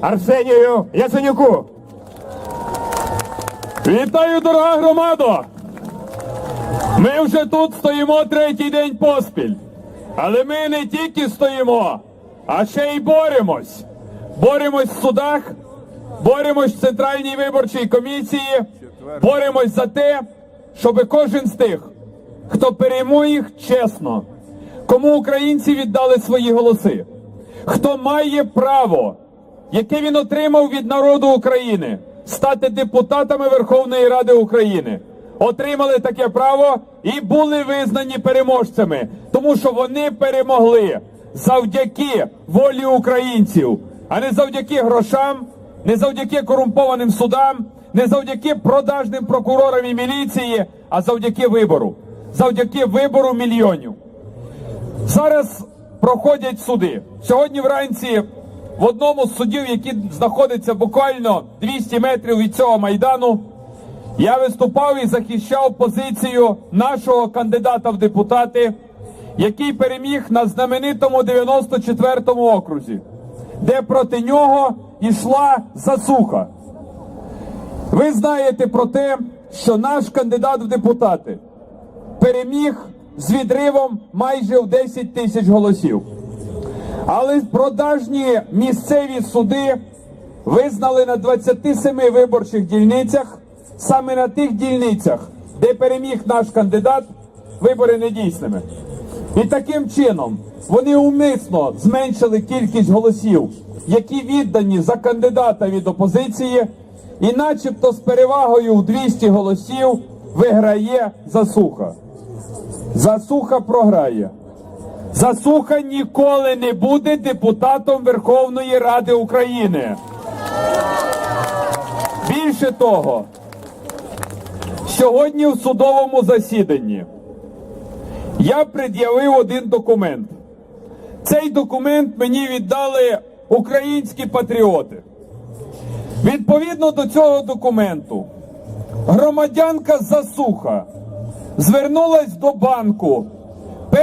Арсенію Яценюку. Вітаю, дорога громадо! Ми вже тут стоїмо третій день поспіль. Але ми не тільки стоїмо, а ще й боремось. Боремось в судах, боремось в Центральній виборчій комісії, боремось за те, щоб кожен з тих, хто перейму їх чесно, кому українці віддали свої голоси, хто має право, яке він отримав від народу України, стати депутатами Верховної Ради України. Отримали таке право і були визнані переможцями, тому що вони перемогли завдяки волі українців, а не завдяки грошам, не завдяки корумпованим судам, не завдяки продажним прокурорам і міліції, а завдяки вибору, завдяки вибору мільйонів. Зараз проходять суди. Сьогодні вранці в одному з судів, який знаходиться буквально 200 метрів від цього майдану, я виступав і захищав позицію нашого кандидата в депутати, який переміг на знаменитому 94-му окрузі, де проти нього йшла засуха. Ви знаєте про те, що наш кандидат в депутати переміг з відривом майже в 10 тисяч голосів. Але продажні місцеві суди визнали на 27 виборчих дільницях, саме на тих дільницях, де переміг наш кандидат, вибори недійсними. І таким чином вони умисно зменшили кількість голосів, які віддані за кандидата від опозиції, і начебто з перевагою в 200 голосів виграє засуха. Засуха програє. Засуха ніколи не буде депутатом Верховної Ради України. Більше того, сьогодні в судовому засіданні я пред'явив один документ. Цей документ мені віддали українські патріоти. Відповідно до цього документу, громадянка Засуха звернулась до банку 1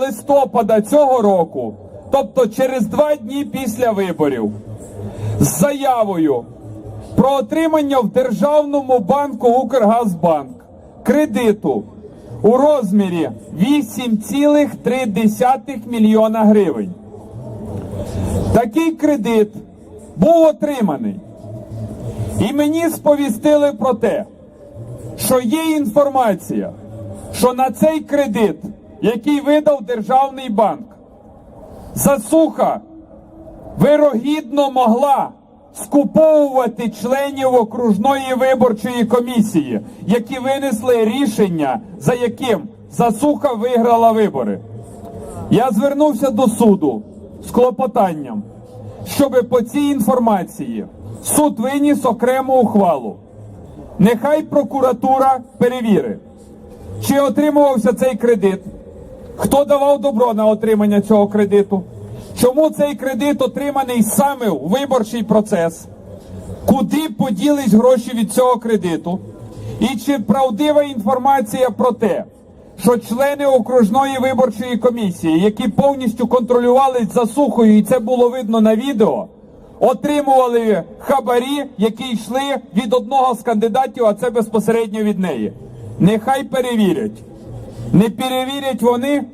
листопада цього року, тобто через два дні після виборів, з заявою про отримання в Державному банку Укргазбанк кредиту у розмірі 8,3 мільйона гривень. Такий кредит був отриманий. І мені сповістили про те, що є інформація, що на цей кредит, який видав Державний банк, засуха вирогідно могла скуповувати членів окружної виборчої комісії, які винесли рішення, за яким засуха виграла вибори. Я звернувся до суду з клопотанням, щоб по цій інформації суд виніс окрему ухвалу. Нехай прокуратура перевірить, чи отримувався цей кредит, хто давав добро на отримання цього кредиту, чому цей кредит отриманий саме у виборчий процес, куди поділись гроші від цього кредиту, і чи правдива інформація про те, що члени окружної виборчої комісії, які повністю контролювали засухою, і це було видно на відео, отримували хабарі, які йшли від одного з кандидатів, а це безпосередньо від неї. Нехай перевірять. Не перевірять вони,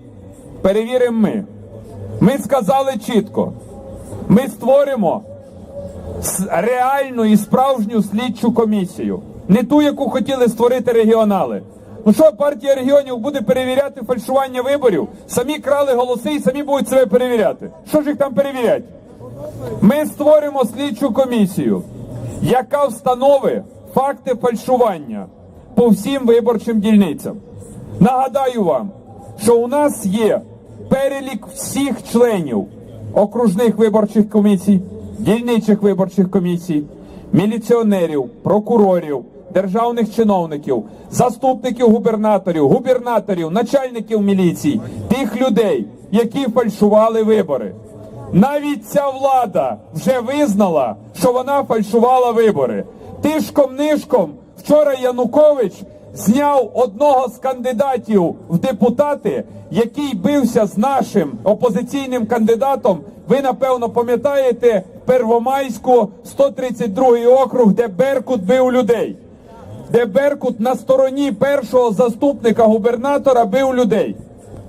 перевіримо ми. Ми сказали чітко: ми створимо реальну і справжню слідчу комісію, не ту, яку хотіли створити регіонали. Ну що, партія регіонів буде перевіряти фальшування виборів? Самі крали голоси і самі будуть себе перевіряти. Що ж їх там перевіряти? Ми створимо слідчу комісію, яка встановить факти фальшування по всім виборчим дільницям. Нагадаю вам, що у нас є перелік всіх членів окружних виборчих комісій, дільничих виборчих комісій, міліціонерів, прокурорів, державних чиновників, заступників губернаторів, губернаторів, начальників міліцій, тих людей, які фальшували вибори. Навіть ця влада вже визнала, що вона фальшувала вибори. Тишком-нишком вчора Янукович зняв одного з кандидатів в депутати, який бився з нашим опозиційним кандидатом. Ви напевно пам'ятаєте Первомайську, 132 округ, де Беркут бив людей. Де Беркут на стороні першого заступника губернатора бив людей.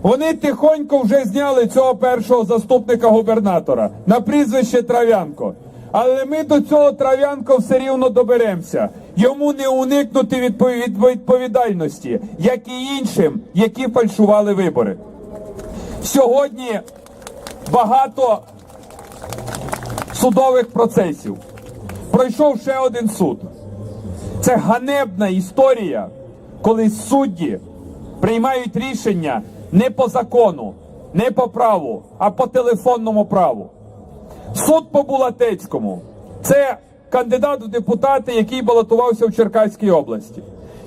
Вони тихонько вже зняли цього першого заступника губернатора на прізвище Трав'янко. Але ми до цього Трав'янко все рівно доберемося. Йому не уникнути відпов- відповідальності, як і іншим, які фальшували вибори. Сьогодні багато судових процесів. Пройшов ще один суд. Це ганебна історія, коли судді приймають рішення не по закону, не по праву, а по телефонному праву. Суд по Булатецькому. Це кандидат в депутати, який балотувався в Черкаській області.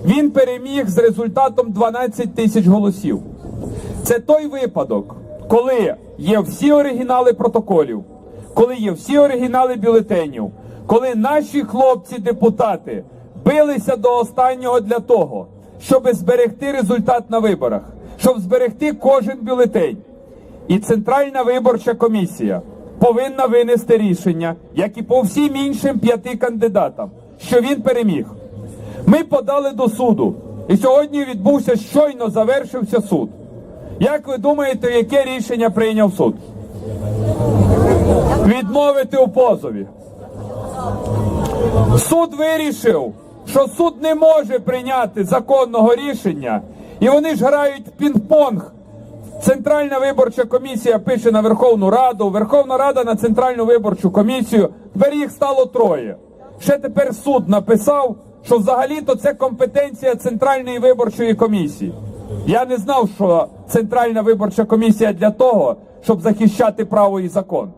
Він переміг з результатом 12 тисяч голосів. Це той випадок, коли є всі оригінали протоколів, коли є всі оригінали бюлетенів, коли наші хлопці-депутати билися до останнього для того, щоб зберегти результат на виборах, щоб зберегти кожен бюлетень. І Центральна виборча комісія повинна винести рішення, як і по всім іншим п'яти кандидатам, що він переміг. Ми подали до суду, і сьогодні відбувся щойно завершився суд. Як ви думаєте, яке рішення прийняв суд? Відмовити у позові. Суд вирішив, що суд не може прийняти законного рішення, і вони ж грають в пінг-понг. Центральна виборча комісія пише на Верховну Раду, Верховна Рада на Центральну виборчу комісію. Тепер їх стало троє. Ще тепер суд написав, що взагалі-то це компетенція Центральної виборчої комісії. Я не знав, що Центральна виборча комісія для того, щоб захищати право і закон.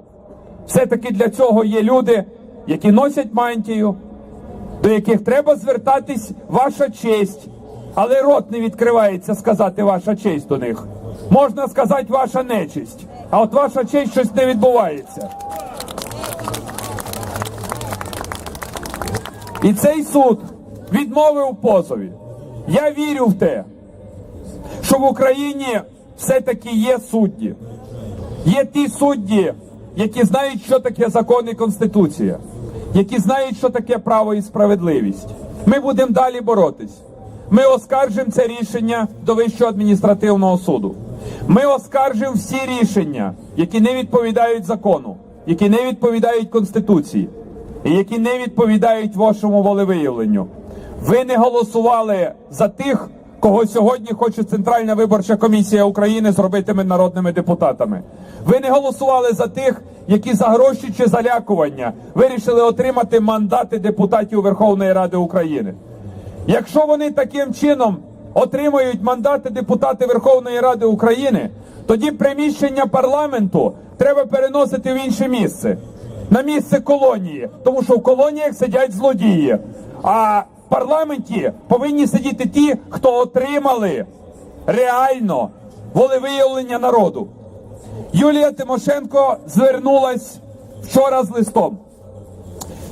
Все-таки для цього є люди, які носять мантію, до яких треба звертатись ваша честь, але рот не відкривається сказати ваша честь до них. Можна сказати ваша нечисть, а от ваша честь щось не відбувається. І цей суд відмовив позові. Я вірю в те, що в Україні все-таки є судді. Є ті судді, які знають, що таке закон і конституція, які знають, що таке право і справедливість. Ми будемо далі боротись. Ми оскаржимо це рішення до Вищого адміністративного суду. Ми оскаржимо всі рішення, які не відповідають закону, які не відповідають конституції, і які не відповідають вашому волевиявленню. Ви не голосували за тих, кого сьогодні хоче Центральна виборча комісія України зробити народними депутатами. Ви не голосували за тих, які за гроші чи залякування вирішили отримати мандати депутатів Верховної Ради України. Якщо вони таким чином отримують мандати депутати Верховної Ради України, тоді приміщення парламенту треба переносити в інше місце. На місце колонії, тому що в колоніях сидять злодії. А в парламенті повинні сидіти ті, хто отримали реально волевиявлення народу. Юлія Тимошенко звернулась вчора з листом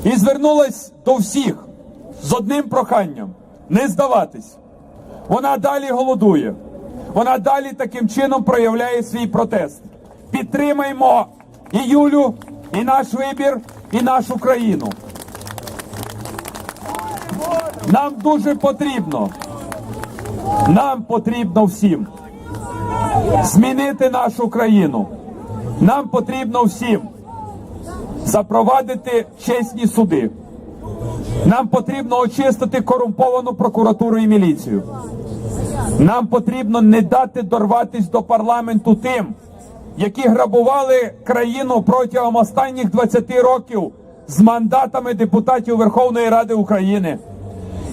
і звернулась до всіх з одним проханням не здаватись. Вона далі голодує. Вона далі таким чином проявляє свій протест. Підтримаймо і Юлю, і наш вибір, і нашу країну. Нам дуже потрібно. Нам потрібно всім змінити нашу країну. Нам потрібно всім запровадити чесні суди. Нам потрібно очистити корумповану прокуратуру і міліцію. Нам потрібно не дати дорватись до парламенту тим, які грабували країну протягом останніх 20 років з мандатами депутатів Верховної Ради України,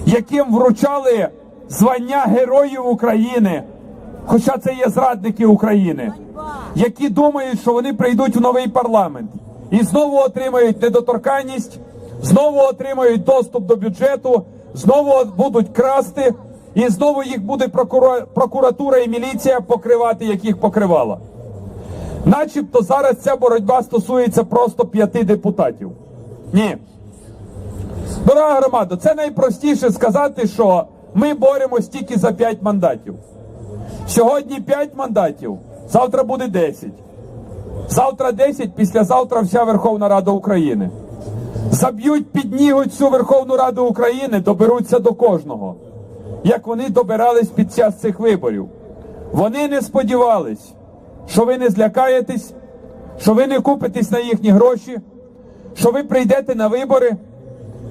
яким вручали звання Героїв України, хоча це є зрадники України, які думають, що вони прийдуть в новий парламент і знову отримають недоторканність, знову отримають доступ до бюджету, знову будуть красти, і знову їх буде прокуратура і міліція покривати, як їх покривала. Начебто зараз ця боротьба стосується просто п'яти депутатів. Ні. Дорога громада, це найпростіше сказати, що ми боремось тільки за 5 мандатів. Сьогодні 5 мандатів, завтра буде 10. Завтра 10, післязавтра вся Верховна Рада України. Заб'ють під ніготь всю Верховну Раду України, доберуться до кожного. Як вони добирались під час цих виборів. Вони не сподівались, що ви не злякаєтесь, що ви не купитесь на їхні гроші, що ви прийдете на вибори,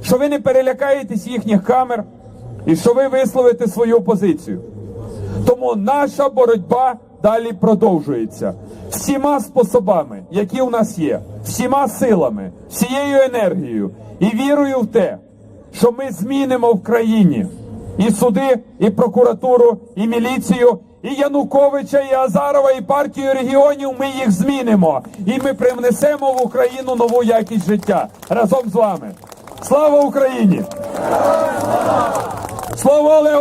що ви не перелякаєтесь їхніх камер і що ви висловите свою позицію. Тому наша боротьба далі продовжується всіма способами, які у нас є, всіма силами, всією енергією і вірою в те, що ми змінимо в країні і суди, і прокуратуру, і міліцію, і Януковича, і Азарова, і партію регіонів. Ми їх змінимо, і ми привнесемо в Україну нову якість життя разом з вами. Слава Україні! Слава Олегу!